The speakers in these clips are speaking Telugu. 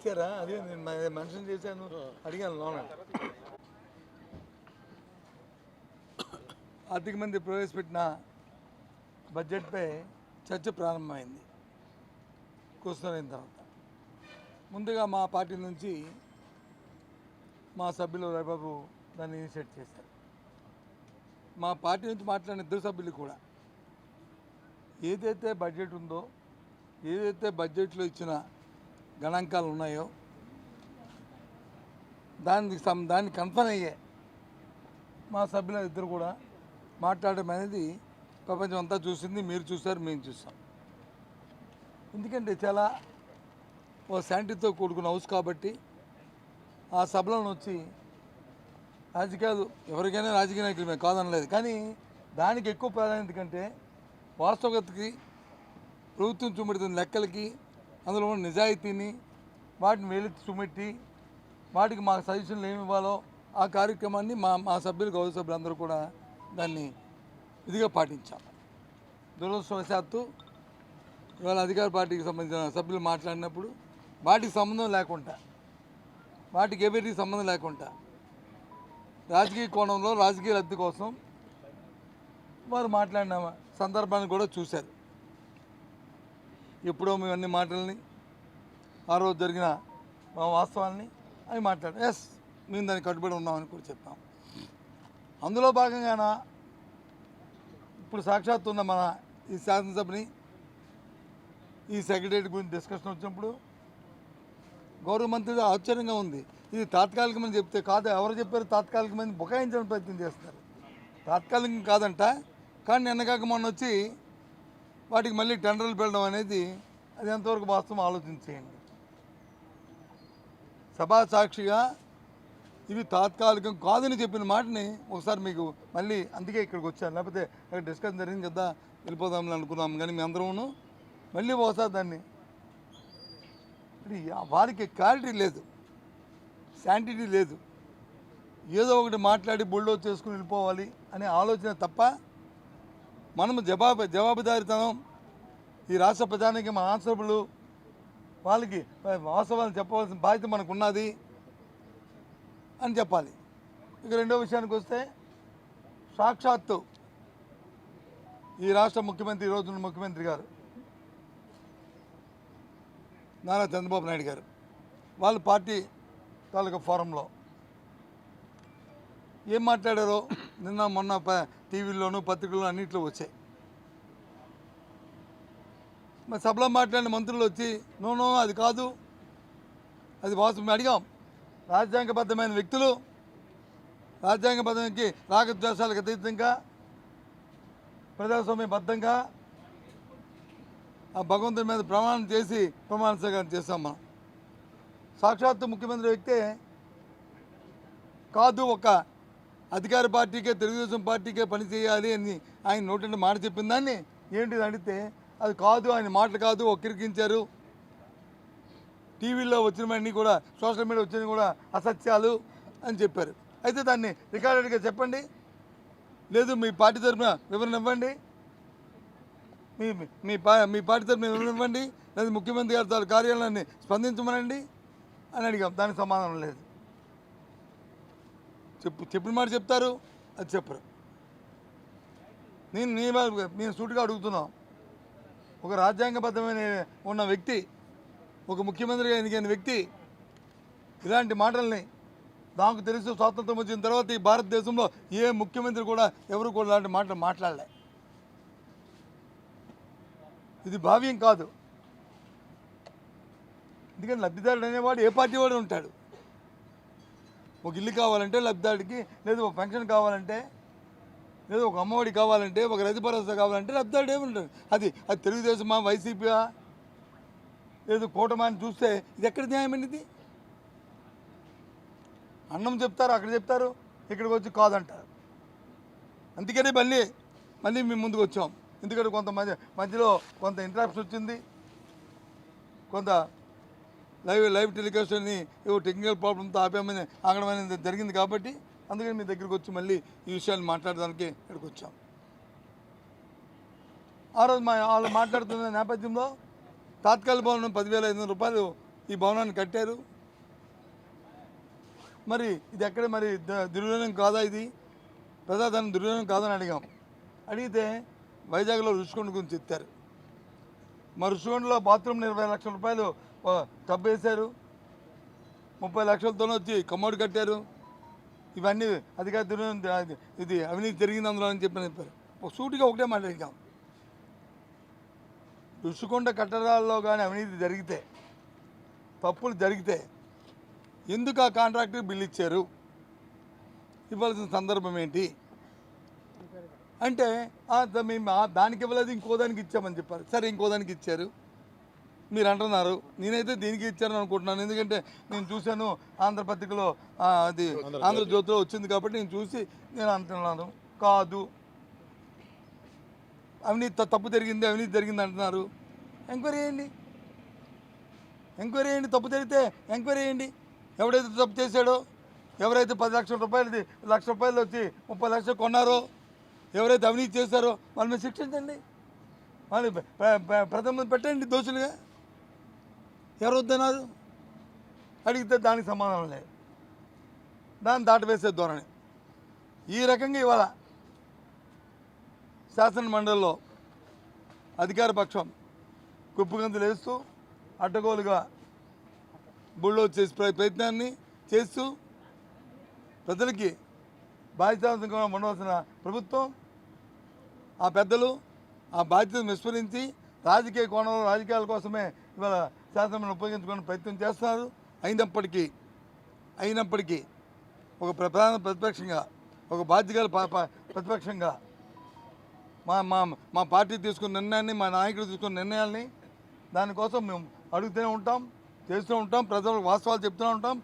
ఇచ్చారా? అదే నేను మెన్షన్ చేశాను. అడిగాను లోన. ఆర్థిక మంత్రి ప్రవేశపెట్టిన బడ్జెట్పై చర్చ ప్రారంభమైంది. కూర్చొని తర్వాత. ముందుగా మా పార్టీ నుంచి మా సభ్యులు రవిబాబు దాన్ని ఇనిషియేట్ చేశారు. మా పార్టీ నుంచి మాట్లాడిన ఇద్దరు సభ్యులు కూడా ఏదైతే బడ్జెట్ ఉందో ఏదైతే బడ్జెట్లో ఇచ్చిన గణాంకాలు ఉన్నాయో దానికి సం దాన్ని కన్ఫర్మ్ అయ్యే మా సభ్యుల ఇద్దరు కూడా మాట్లాడడం అనేది ప్రపంచం అంతా చూసింది మీరు చూసారు మేము చూసాం ఎందుకంటే చాలా ఓ శాంటితో కూడుకున్న హౌస్ కాబట్టి ఆ సభలను వచ్చి రాజకీయాలు ఎవరికైనా రాజకీయ నాయకులు మేము కాదనలేదు. కానీ దానికి ఎక్కువ ప్రాధాన్యత కంటే వాస్తవతకి ప్రభుత్వం చూపెడుతున్న లెక్కలకి అందులో నిజాయితీని వాటిని వేలెత్తి చూపెట్టి వాటికి మాకు సజెషన్లు ఏమి ఇవ్వాలో ఆ కార్యక్రమాన్ని మా మా సభ్యులు గౌరవ సభ్యులందరూ కూడా దాన్ని ఇదిగా పాటించాం దురదృష్టవశాత్తు ఇవాళ అధికార పార్టీకి సంబంధించిన సభ్యులు మాట్లాడినప్పుడు వాటికి సంబంధం లేకుండా వాటికి ఎవరికి సంబంధం లేకుండా రాజకీయ కోణంలో రాజకీయ లబ్ధి కోసం వారు మాట్లాడిన సందర్భాన్ని కూడా చూశారు. ఎప్పుడో మేము అన్ని మాటల్ని ఆ రోజు జరిగిన మా వాస్తవాల్ని అవి మాట్లాడాం ఎస్ మేము దానికి కట్టుబడి ఉన్నామని కూడా చెప్పాం. అందులో భాగంగాన ఇప్పుడు సాక్షాత్ ఉన్న మన ఈ శాసనసభని ఈ సెక్రటరీ గురించి డిస్కషన్ వచ్చినప్పుడు గౌరవ మంత్రి ఆశ్చర్యంగా ఉంది. ఇది తాత్కాలికమని చెప్తే కాదు ఎవరు చెప్పారు తాత్కాలికమని బుకాయించడం ప్రయత్నం చేస్తారు తాత్కాలికం కాదంట కానీ నిన్నగాక మొన్న వచ్చి వాటికి మళ్ళీ టెండర్లు పెట్టడం అనేది అది ఎంతవరకు వాస్తవం ఆలోచించేయండి. సభా సాక్షిగా ఇవి తాత్కాలికం కాదని చెప్పిన మాటని ఒకసారి మీకు మళ్ళీ అందుకే ఇక్కడికి వచ్చాను. లేకపోతే ఇక్కడ డిస్కషన్ జరిగింది కదా వెళ్ళిపోదామని అనుకున్నాం కానీ మీ అందరూను మళ్ళీ ఒకసారి దాన్ని వారికి క్లారిటీ లేదు శాంటిటీ లేదు. ఏదో ఒకటి మాట్లాడి బుల్డో చేసుకుని వెళ్ళిపోవాలి అనే ఆలోచన తప్ప మనము జవాబు జవాబుదారితనం ఈ రాష్ట్ర ప్రజానికి మా ఆన్సరబుల్ వాళ్ళకి వాస్తవాలు చెప్పవలసిన బాధ్యత మనకు ఉన్నది అని చెప్పాలి. ఇక రెండో విషయానికి వస్తే సాక్షాత్తు ఈ రాష్ట్ర ముఖ్యమంత్రి ఈ రోజున ముఖ్యమంత్రి గారు నారా చంద్రబాబు నాయుడు గారు వాళ్ళ పార్టీ తాలూకా ఫోరంలో ఏం మాట్లాడారో నిన్న మొన్న ప టీవీల్లోనూ పత్రికల్లో అన్నింటిలో వచ్చాయి. మరి సభలో మాట్లాడిన మంత్రులు వచ్చి నో నో అది కాదు. అది వాస్తవం. అడిగాం. రాజ్యాంగబద్ధమైన వ్యక్తులు రాజ్యాంగబద్ధానికి రాగద్వేషాలకు అతీతంగా ప్రజాస్వామ్యబద్ధంగా ఆ భగవంతుని మీద ప్రమాణం చేసి ప్రమాణ స్వీకారం చేస్తాం మనం. సాక్షాత్తు ముఖ్యమంత్రి వ్యక్తే కాదు ఒక అధికార పార్టీకే తెలుగుదేశం పార్టీకే పనిచేయాలి అని ఆయన నోటి మాట చెప్పిన దాన్ని ఏంటిది అడిగితే అది కాదు ఆయన మాటలు కాదు ఒక్కిరికించారు టీవీలో వచ్చినవన్నీ కూడా సోషల్ మీడియా వచ్చినవి కూడా అసత్యాలు అని చెప్పారు. అయితే దాన్ని రికార్డెడ్గా చెప్పండి. లేదు మీ పార్టీ తరఫున వివరణ ఇవ్వండి. మీ మీ పా మీ పార్టీ తరఫున వివరణ ఇవ్వండి. లేదా ముఖ్యమంత్రి గారి తాను కార్యాలయాన్ని స్పందించమనండి అని అడిగాం. దానికి సమాధానం లేదు. చెప్పు చెప్పిన మాట చెప్తారు అది చెప్పరు. నేను నీ వాళ్ళ- నేను సూటిగా అడుగుతున్నాం. ఒక రాజ్యాంగబద్ధమైన ఉన్న వ్యక్తి ఒక ముఖ్యమంత్రిగా ఎన్నికైన వ్యక్తి ఇలాంటి మాటల్ని నాకు తెలుసు స్వాతంత్రం వచ్చిన తర్వాత ఈ భారతదేశంలో ఏ ముఖ్యమంత్రి కూడా ఎవరు కూడా ఇలాంటి మాటలు మాట్లాడలే. ఇది భావ్యం కాదు. ఎందుకంటే లబ్ధిదారుడు అనేవాడు ఏ పార్టీ వాడు ఉంటాడు. ఒక ఇల్లు కావాలంటే లబ్ధిదారుడికి లేదు ఒక పెన్షన్ కావాలంటే లేదు ఒక అమ్మఒడి కావాలంటే ఒక రైతు భరోసా కావాలంటే లబ్ధిదారుడు ఏముంటాడు అది అది తెలుగుదేశమా వైసీపీయా? లేదు కూటమా అని చూస్తే ఇది ఎక్కడ న్యాయమైనది అన్నం చెప్తారు అక్కడ చెప్తారు ఇక్కడికి వచ్చి కాదంటారు. అందుకనే మళ్ళీ మళ్ళీ మేము ముందుకు వచ్చాం. ఎందుకంటే కొంత మధ్య మధ్యలో కొంత ఇంటరాప్షన్ వచ్చింది. కొంత లైవ్ లైవ్ టెలికాస్ట్ అని టెక్నికల్ ప్రాబ్లంతో ఆపేమని ఆగడం అనేది జరిగింది కాబట్టి అందుకని మీ దగ్గరికి వచ్చి మళ్ళీ ఈ విషయాలు మాట్లాడడానికి ఇక్కడికి వచ్చాం. ఆ రోజు మా వాళ్ళు మాట్లాడుతున్న నేపథ్యంలో తాత్కాలిక భవనం పదివేల ఐదు వందల రూపాయలు ఈ భవనాన్ని కట్టారు. మరి ఇది ఎక్కడ మరి ద- దుర్వినియోగం కాదా ఇది? ప్రజాధనం దుర్వినియోగం కాదని అడిగాం. అడిగితే వైజాగ్లో రుషికొండ గురించి చెప్తారు మరి రుషికొండలో బాత్రూమ్ ఇరవై లక్షల రూపాయలు టబ్ వేశారు ముప్పై లక్షలతోనే వచ్చి కమ్మోడు కట్టారు. ఇవన్నీ అధికార దుర్వినియోగం ఇది అవినీతి జరిగింది అందులో అని చెప్పి చెప్పారు. ఒక సూటిగా ఒకటే మాట అడిగాం రుషికొండ కట్టడాల్లో కానీ అవినీతి జరిగితే తప్పులు జరిగితే ఎందుకు ఆ కాంట్రాక్టర్ బిల్ ఇచ్చారు? ఇవ్వాల్సిన సందర్భం ఏంటి? అంటే మేము ఆ దానికి ఇవ్వలేదు ఇంకో దానికి ఇచ్చామని చెప్పారు. సరే ఇంకో దానికి ఇచ్చారు. మీరు అంటున్నారు నేనైతే దీనికి ఇచ్చారని అనుకుంటున్నాను. ఎందుకంటే నేను చూశాను ఆంధ్రపత్రికలో అది ఆంధ్రజ్యోతిలో వచ్చింది కాబట్టి నేను చూసి నేను అంటున్నాను. కాదు. అవినీతి తప్పు జరిగింది అవినీతి జరిగింది అంటున్నారు. ఎంక్వైరీ చేయండి. ఎంక్వైరీ చేయండి. తప్పు జరిగితే ఎంక్వైరీ చేయండి. ఎవడైతే తప్పు చేశాడో ఎవరైతే పది లక్షల రూపాయలది లక్ష రూపాయలు వచ్చి ముప్పై లక్షలు కొన్నారో ఎవరైతే అవినీతి చేశారో వాళ్ళ మీద శిక్షించండి వాళ్ళు ప్రథమ పెట్టండి దోషులుగా. ఎవరు వద్దన్నారు అడిగితే దానికి సమాధానం లేదు. దాన్ని దాటవేసే ధోరణి. ఈ రకంగా ఇవాళ శాసన మండలిలో అధికార పక్షం కుప్పగంతులు వేస్తూ అడ్డగోలుగా బుళ్ళో చేసే ప్ర- ప్రయత్నాన్ని చేస్తూ ప్రజలకి బాధ్యతగా ఉండవలసిన ప్రభుత్వం ఆ పెద్దలు ఆ బాధ్యతను విస్మరించి రాజకీయ కోణంలో రాజకీయాల కోసమే ఇవాళ శాసనం ఉపయోగించుకునే ప్రయత్నం చేస్తున్నారు. అయినప్పటికీ అయినప్పటికీ ఒక ప్రధాన ప్రతిపక్షంగా ఒక బాధ్యత ప్రతిపక్షంగా మా మా మా పార్టీ తీసుకున్న నిర్ణయాన్ని మా నాయకుడు తీసుకున్న నిర్ణయాల్ని దానికోసం మేము అడుగుతూనే ఉంటాం చేస్తూ ఉంటాం ప్రజలకు వాస్తవాలు చెప్తూనే ఉంటాం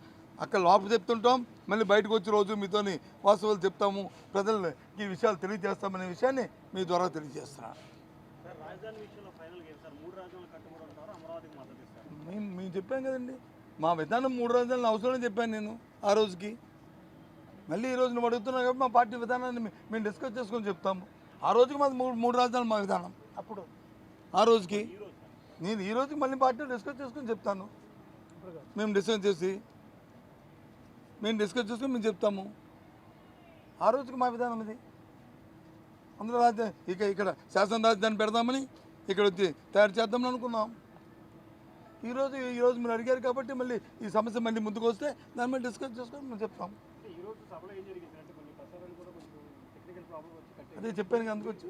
అక్కడ లోపల చెప్తుంటాం మళ్ళీ బయటకు వచ్చే రోజు మీతోని వాస్తవాలు చెప్తాము ప్రజలు ఈ విషయాలు తెలియజేస్తామనే విషయాన్ని మీ ద్వారా తెలియజేస్తున్నాను. మేము మేము చెప్పాం కదండి. మా విధానం మూడు రోజులు అవసరం చెప్పాను నేను ఆ రోజుకి. మళ్ళీ ఈ రోజు నువ్వు అడుగుతున్నావు కాబట్టి మా పార్టీ విధానాన్ని మేము డిస్కస్ చేసుకొని చెప్తాము. ఆ రోజుకి మాది మూడు మూడు రాజధానులు మా విధానం. అప్పుడు? ఆ రోజుకి? నేను ఈ రోజుకి మళ్ళీ పార్టీ డిస్కస్ చేసుకొని చెప్తాను. మేము డిస్కస్ చేసి మేము డిస్కస్ చేసుకొని మేము చెప్తాము. ఆ రోజుకి మా విధానం ఇది. అందులో రాజధాని ఇక ఇక్కడ శాసన రాజధాని పెడదామని ఇక్కడ వచ్చి తయారు చేద్దామని అనుకున్నాం. ఈరోజు ఈరోజు మీరు అడిగారు కాబట్టి మళ్ళీ ఈ సమస్య మళ్ళీ ముందుకు వస్తే దాని మీద డిస్కస్ చేసుకొని మేము చెప్తాం. అదే చెప్పాను అందుకు వచ్చి.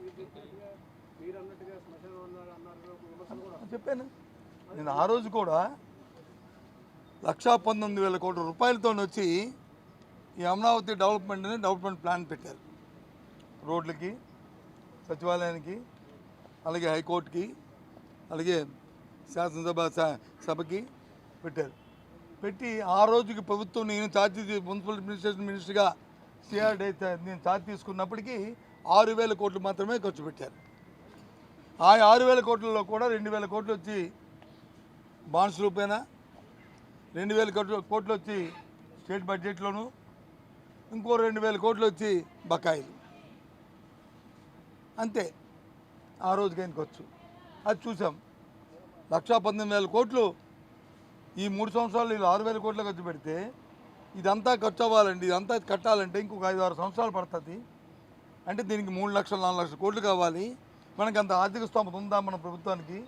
చెప్పాను. నేను ఆ రోజు కూడా లక్షా పంతొమ్మిది వేల కోట్ల రూపాయలతో వచ్చి ఈ అమరావతి డెవలప్మెంట్ అని డెవలప్మెంట్ ప్లాన్ పెట్టారు. రోడ్లకి సచివాలయానికి అలాగే హైకోర్టుకి అలాగే శాసనసభ సభకి పెట్టారు. పెట్టి ఆ రోజుకి ప్రభుత్వం నేను ఛార్జ్ మున్సిపల్ అడ్మినిస్ట్రేషన్ మినిస్టర్గా సిఆర్డీ నేను ఛార్జ్ తీసుకున్నప్పటికీ ఆరు వేల కోట్లు మాత్రమే ఖర్చు పెట్టారు. ఆ ఆరు వేల కోట్లలో కూడా రెండు వేల కోట్లు వచ్చి బాండ్స్ రూపేణ రెండు వేల కోట్లు కోట్లు వచ్చి స్టేట్ బడ్జెట్లోను ఇంకో రెండు వేల కోట్లు వచ్చి బకాయిలు. అంతే. ఆ రోజుకి ఆయనకు వచ్చు. అది చూసాం. లక్షా పంతొమ్మిది వేల కోట్లు ఈ మూడు సంవత్సరాలు వీళ్ళు ఆరు వేల కోట్లు ఖర్చు పెడితే ఇదంతా ఖర్చు అవ్వాలండి ఇదంతా కట్టాలంటే ఇంకొక ఐదు ఆరు సంవత్సరాలు పడుతుంది. అంటే దీనికి మూడు లక్షలు నాలుగు లక్షల కోట్లు కావాలి. మనకి అంత ఆర్థిక స్తోమత ఉందా మన ప్రభుత్వానికి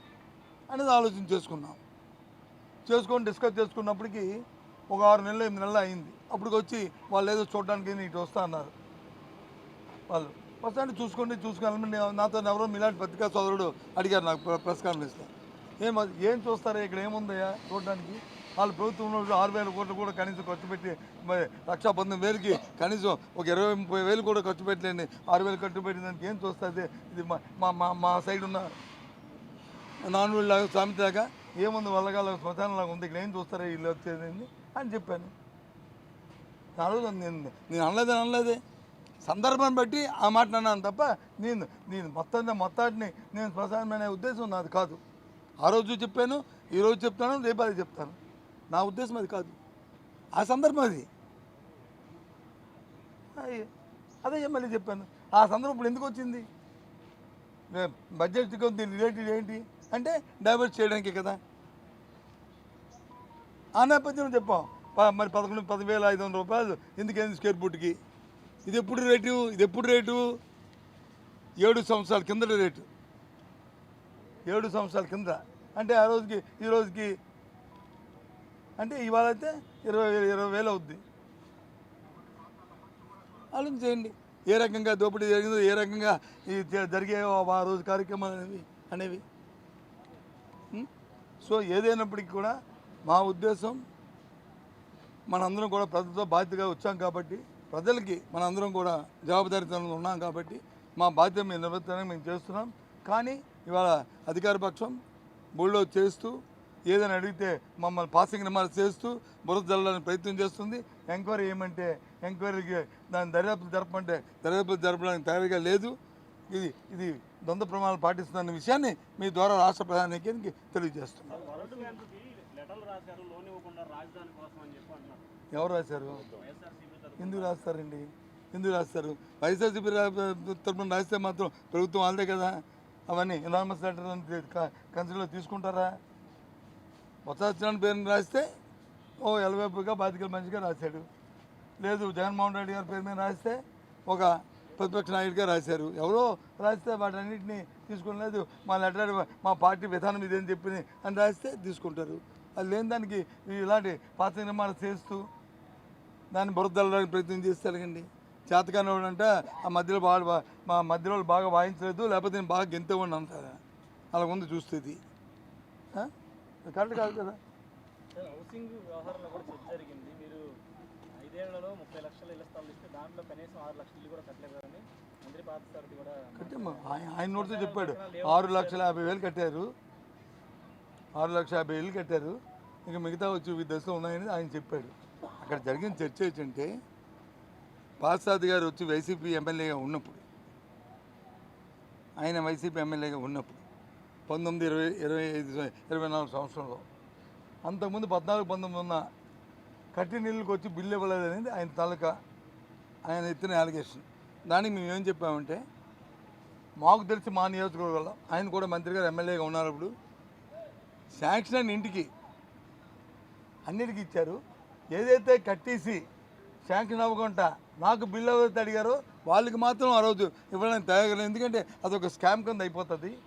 అనేది ఆలోచన చేసుకున్నాం చేసుకొని డిస్కస్ చేసుకున్నప్పటికీ ఒక ఆరు నెలలు ఎనిమిది నెలలు అయింది. అప్పుడు వచ్చి వాళ్ళు ఏదో చూడడానికి ఇటు వస్తా అన్నారు. వాళ్ళు వస్తాంటే చూసుకోండి చూసుకోవాలని నాతో ఎవరో మీలాంటి పత్రికా సోదరుడు అడిగారు నాకు ప్ర- ప్రెస్ కాన్ఫరెన్స్లో ఏం అది- ఏం చూస్తారా? ఇక్కడ ఏముందయ్యా చూడడానికి? వాళ్ళు ప్రభుత్వంలో ఆరు వేల కోట్లు కూడా కనీసం ఖర్చు పెట్టి మరి లక్షా పంతొమ్మిది వేలకి కనీసం ఒక ఇరవై ముప్పై వేలు కూడా ఖర్చు పెట్టలేండి ఆరు వేలు ఖర్చు పెట్టిన దానికి ఏం చూస్తుంది? ఇది మా మా మా మా సైడ్ ఉన్న నాన్ లాగా సామెతలాగా ఏముంది? వల్లగాల శ్మశానంలాగా ఉంది. ఇక్కడ ఏం చూస్తారా? వీళ్ళు వచ్చేది అని చెప్పాను. ఆ రోజు నేను నేను అనలేదని అనలేదే. సందర్భాన్ని బట్టి ఆ మాట అన్నాను తప్ప నేను నేను మొత్తం మొత్తాన్ని నేను ప్రసారమైన ఉద్దేశం నాది కాదు. ఆ రోజు చెప్పాను ఈరోజు చెప్తాను రేపు అది చెప్తాను. నా ఉద్దేశం అది కాదు. ఆ సందర్భం అది. అదే మళ్ళీ చెప్పాను. ఆ సందర్భం ఇప్పుడు ఎందుకు వచ్చింది? బడ్జెట్ దీని రిలేటెడ్ ఏంటి? అంటే డైవర్ట్ చేయడానికి కదా. ఆ నేపథ్యంలో చెప్పాం. ప- మరి పదకొండు పదివేల ఐదు వందల రూపాయలు ఎందుకైంది స్క్వేర్ ఫుట్కి? ఇది ఎప్పుడు రేటు? ఇది ఎప్పుడు రేటు? ఏడు సంవత్సరాల కింద రేటు. ఏడు సంవత్సరాల కింద అంటే ఆ రోజుకి ఈ రోజుకి అంటే ఇవాళ అయితే ఇరవై వేలు ఇరవై వేలు అవుద్ది. ఆలోచన చేయండి ఏ రకంగా దోపిడీ జరిగిందో ఏ రకంగా జరిగే ఆ రోజు కార్యక్రమాలు అనేవి అనేవి. సో ఏదైనప్పటికీ కూడా మా ఉద్దేశం మనందరం కూడా ప్రజలతో బాధ్యతగా వచ్చాం కాబట్టి ప్రజలకి మనందరం కూడా జవాబుదారీతనంగా ఉన్నాం కాబట్టి మా బాధ్యత మేము నిర్వర్తనం మేము చేస్తున్నాం. కానీ ఇవాళ అధికార పక్షం బుల్లో చేస్తూ ఏదైనా అడిగితే మమ్మల్ని పాసింగ్ రిమార్క్స్ చేస్తూ బురద జల్లడానికి ప్రయత్నం చేస్తుంది. ఎంక్వైరీ ఏమంటే ఎంక్వైరీకి దాని దర్యాప్తు జరపమంటే దర్యాప్తు జరపడానికి తయారీగా లేదు. ఇది ఇది ద్వంద్వ ప్రమాణాలు పాటిస్తున్న విషయాన్ని మీ ద్వారా రాష్ట్ర ప్రధానికి తెలియజేస్తున్నాం. ఎవరు రాశారు? ఎందుకు రాస్తారండి? ఎందుకు రాస్తారు? వైఎస్ఆర్సీపీ తరపున రాస్తే మాత్రం ప్రభుత్వం వాళ్ళదే కదా? అవన్నీ ఎనామస్ లెటర్ కన్సిడర్లో తీసుకుంటారా? కొత్త పేరుని రాస్తే ఓ ఎలవేపుగా బాధికలు మంచిగా రాశాడు. లేదు జగన్మోహన్ రెడ్డి గారి పేరు మీద రాస్తే ఒక ప్రతిపక్ష నాయకుడిగా రాశారు. ఎవరో రాస్తే వాటన్నిటిని తీసుకుని మా లెటర్ మా పార్టీ విధానం ఇదేని చెప్పి అని రాస్తే తీసుకుంటారు. అది లేని దానికి ఇలాంటి పాత్ర నిర్మాణం చేస్తూ దాన్ని బురదల్లడానికి ప్రయత్నం చేస్తే ఎలాగండి చేతకాని అంటే ఆ మధ్యలో బాగా మా మధ్యలో వాళ్ళు బాగా వాయించలేదు లేకపోతే నేను బాగా గెంతేవాడిని అంటారా? అలా ఉంది చూస్తే ఇది ఆ? అది కరెక్ట్ కాదు కదా? హౌసింగ్ వ్యవహారంలో కూడా చర్చ జరిగింది. మీరు ఐదేళ్ళలో ముప్పై లక్షల ఇళ్ళ స్థలాలు ఇస్తే దాంట్లో కనీసం ఆరు లక్షల ఇల్లు కూడా కట్టలేదు కదని మంత్రి పార్థసారథి కూడా కట్టమ్మా ఆయన నోటితో చెప్పాడు. ఆరు లక్షల యాభై వేలు కట్టారు. ఆరు లక్షల యాభై వేలు కట్టారు. ఇంకా మిగతా వచ్చి దశలు ఉన్నాయని ఆయన చెప్పాడు. అక్కడ జరిగిన చర్చ ఏంటంటే పార్సాద్ గారు వచ్చి వైసీపీ ఎమ్మెల్యేగా ఉన్నప్పుడు ఆయన వైసీపీ ఎమ్మెల్యేగా ఉన్నప్పుడు పంతొమ్మిది ఇరవై ఇరవై ఐదు ఇరవై నాలుగు సంవత్సరంలో అంతకుముందు పద్నాలుగు పంతొమ్మిది ఉన్న కట్టి నీళ్ళకి వచ్చి బిల్లు ఇవ్వలేదు అనేది ఆయన తాలూకా ఆయన ఎత్తిన అలిగేషన్ దానికి మేము ఏం చెప్పామంటే మాకు తెలిసి మా నియోజకవర్గంలో ఆయన కూడా మంత్రి గారు ఎమ్మెల్యేగా ఉన్నప్పుడు శాంక్షన్ ఇంటికి అన్నిటికీ ఇచ్చారు. ఏదైతే కట్టేసి శాంక్షన్ అవ్వకుండా నాకు బిల్లు ఎవరైతే అడిగారో వాళ్ళకి మాత్రం ఆ రోజు ఇవ్వడానికి తయారు ఎందుకంటే అదొక స్కామ్ కింద అయిపోతుంది.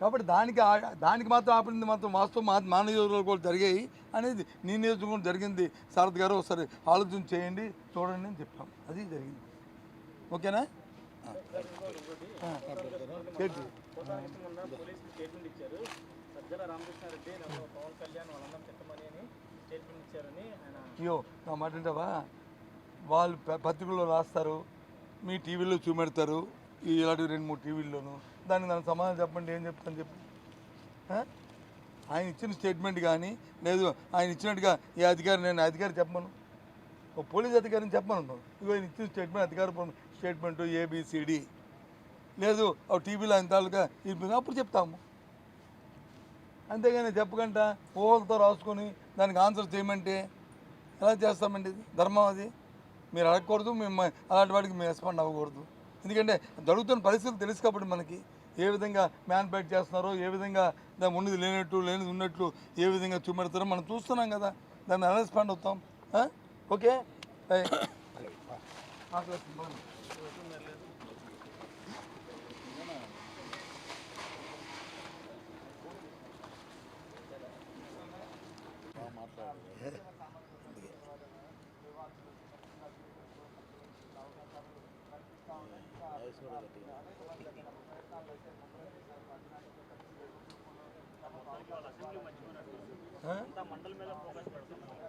కాబట్టి దానికి ఆ- దానికి మాత్రం ఆపడింది మాత్రం వాస్తవం. మా మా నియోజకవర్గంలో కూడా జరిగాయి. అనేది నీ నియోజకవర్గం జరిగింది. శారద్ గారు ఒకసారి ఆలోచన చేయండి. చూడండి అని చెప్పాం. అది జరిగింది. ఓకేనా? పోలీసులు స్టేట్మెంట్ ఇచ్చారు. సజ్జల రామకృష్ణారెడ్డి పవన్ కళ్యాణ్ వాళ్ళందరం చెప్పమని స్టేట్మెంట్ ఇచ్చారని అయ్యో నా మాట అంటావా వాళ్ళు ప- పత్రికల్లో రాస్తారు మీ టీవీలో చూపెడతారు ఈ ఇలాంటి రెండు మూడు టీవీల్లోనూ. దానికి దాని సమాధానం చెప్పండి ఏం చెప్తాను చెప్పి. ఆయన ఇచ్చిన స్టేట్మెంట్ కానీ లేదు ఆయన ఇచ్చినట్టుగా ఈ అధికారి నేను అధికారి చెప్పను. ఓ పోలీస్ అధికారిని చెప్పను ఇగో ఆయన ఇచ్చిన స్టేట్మెంట్ అధికార స్టేట్మెంట్ ఏబిసిడి లేదు ఆ టీవీలో ఆయన తాలూకా ఇది అప్పుడు చెప్తాము. అంతేగాని చెప్పకుండా ఊహలతో రాసుకొని దానికి ఆన్సర్ చేయమంటే ఎలా చేస్తామండి? ధర్మం అది. మీరు అడగకూడదు మేము అలాంటి వాటికి మేము రెస్పాండ్ అవ్వకూడదు. ఎందుకంటే జరుగుతున్న పరిస్థితులు తెలుసు కాబట్టి మనకి ఏ విధంగా మ్యాన్ఫ్యాక్చర్ చేస్తున్నారో ఏ విధంగా దాని ఉన్నది లేనట్టు లేనిది ఉన్నట్లు ఏ విధంగా చూపెడతారో మనం చూస్తున్నాం కదా. దాన్ని ఎలా రెస్పాండ్ అవుతాం? ఓకే. మండలి మీద ఫోకస్ పెడుతున్నారు